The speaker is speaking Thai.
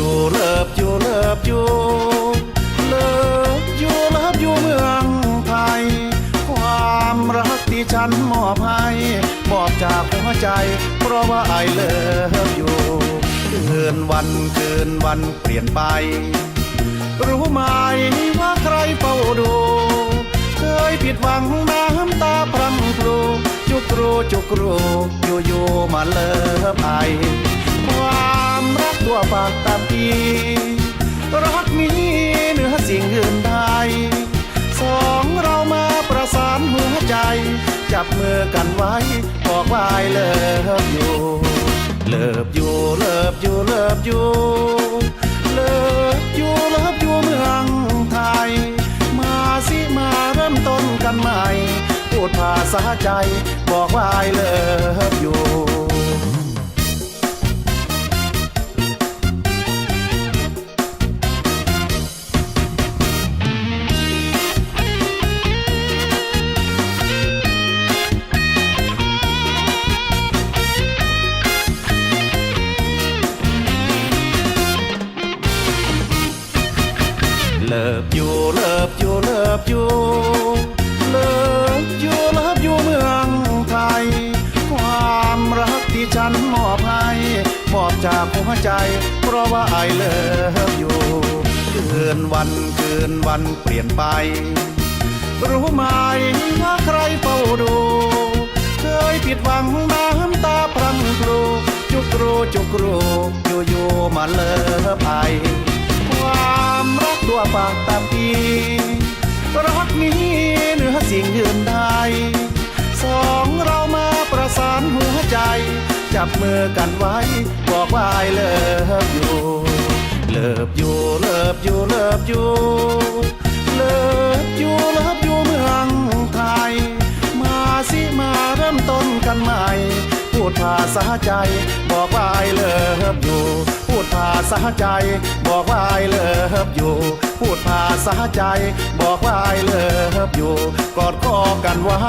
ยูเลิบอยู่เลิบอยู่เลิบอยู่เลิบอยู่เมืองไทย ความรักที่ฉันมอบให้มอบจากหัวใจ เพราะว่าไอเลิบอยู่คืนวันคืนวันเปลี่ยนไป รู้ไหมว่าใครเฝ้าดู เคยผิดหวังน้ำตาพรำพรูจุกรูจุกรูอยู่ๆมาเลิบไอความรักตัวปากตา มปีรักนี้เหนือสิ่งอื่นใดสองเรามาประสานหัวใจ จับมือกันไว้บอกว่าเลิฟอยู่เลิฟอยู่เลิฟอยู่เลิฟอยู่เลิฟอยู่เลิฟอยู่เมืองไทย มาสิมาเริ่มต้นกันใหม่ พูดภาษาใจบอกว่าเลิฟอยู่ เลิฟอยู่เลิฟอยู่เลิฟอยู่เลิฟอยู่เลิฟอยู่เมืองไทย ความรักที่ฉันมอบให้มอบจากหัวใจ เพราะว่าไอเลิฟอยู่คืนวันคืนวันเปลี่ยนไป รู้ไหมว่าใครเฝ้าดู เคยผิดหวังน้ำตาพรังพลูจุกรูจุกรูอยู่อยู่มาเลิฟไอ ปากตามปีรักนี้เหนือสิ่งอื่นใดสองเรามาประสานหัวใจ จับมือกันไว้ บอกว่าเลิฟอยู่เลิฟอยู่เลิฟอยู่เลิฟอยู่เลิฟอยู่เลิฟอยู่เมืองไทย มาสิมาเริ่มต้นกันใหม่พูดภาษาใจบอกว่าไอเลิฟอยู่ พูดภาษาใจ บอกว่าไอเลิฟอยู่ พูดภาษาใจ บอกว่าไอเลิฟอยู่กอดคอกันไว้